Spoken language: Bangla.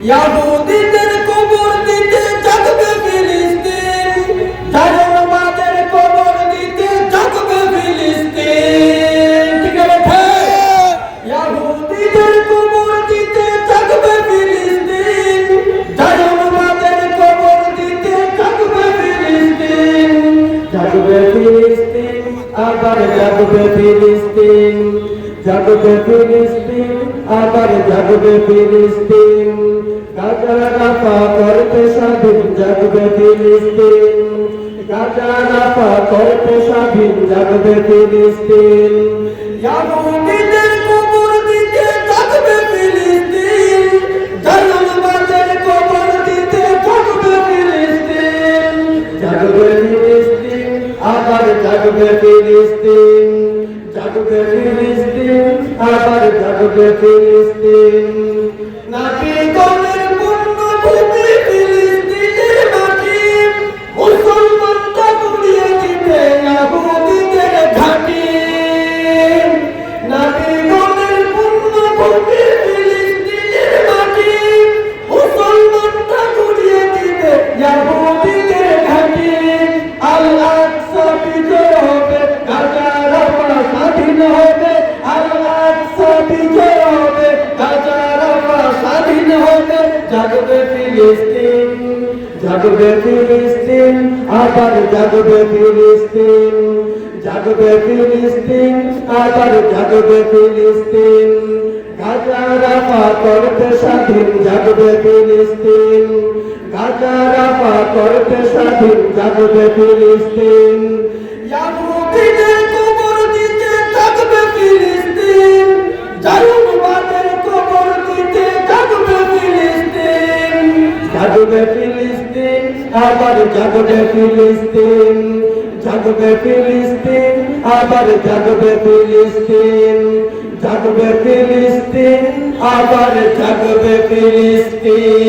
ইয়াহুদীদের কবর দিতে জাগবে ফিলিস্তিন। জালিমবাদের কবর দিতে জাগবে ফিলিস্তিন। ঠিক আছে ইয়াহুদীদের কবর দিতে জাগবে ফিলিস্তিন। জালিমবাদের কবর দিতে জাগবে ফিলিস্তিন। জাগবে ফিলিস্তিন, আবার জাগবে ফিলিস্তিন। জাগবে ফিলিস্তিন, আবার জাগবে ফিলিস্তিন। জাগবে ফিলিস্তিন গাজা রাফা করতে স্বাধীন জাগবে ফিলিস্তিন ইয়াহুদীদের কবর দিতে জাগবে ফিলিস্তিন জালালবাদের কবর দিতে জাগবে ফিলিস্তিন জাগবে ফিলিস্তিন আবার জাগবে ফিলিস্তিন জাগবে ফিলিস্তিন আবার জাগবে ফিলিস্তিন নাকি গলের জাগবে ফিলিস্তিন জাগবে ফিলিস্তিন, আবার জাগবে ফিলিস্তিন জাগবে ফিলিস্তিন, আবার জাগবে ফিলিস্তিন। গাজা রাফা করতে স্বাধীন, জাগবে ফিলিস্তিন। গাজা রাফা করতে স্বাধীন, জাগবে ফিলিস্তিন। জাগবে ফিলিস্তিন, আবার জাগবে ফিলিস্তিন জাগবে ফিলিস্তিন, আবার জাগবে ফিলিস্তিন জাগবে ফিলিস্তিন, আবার জাগবে ফিলিস্তিন।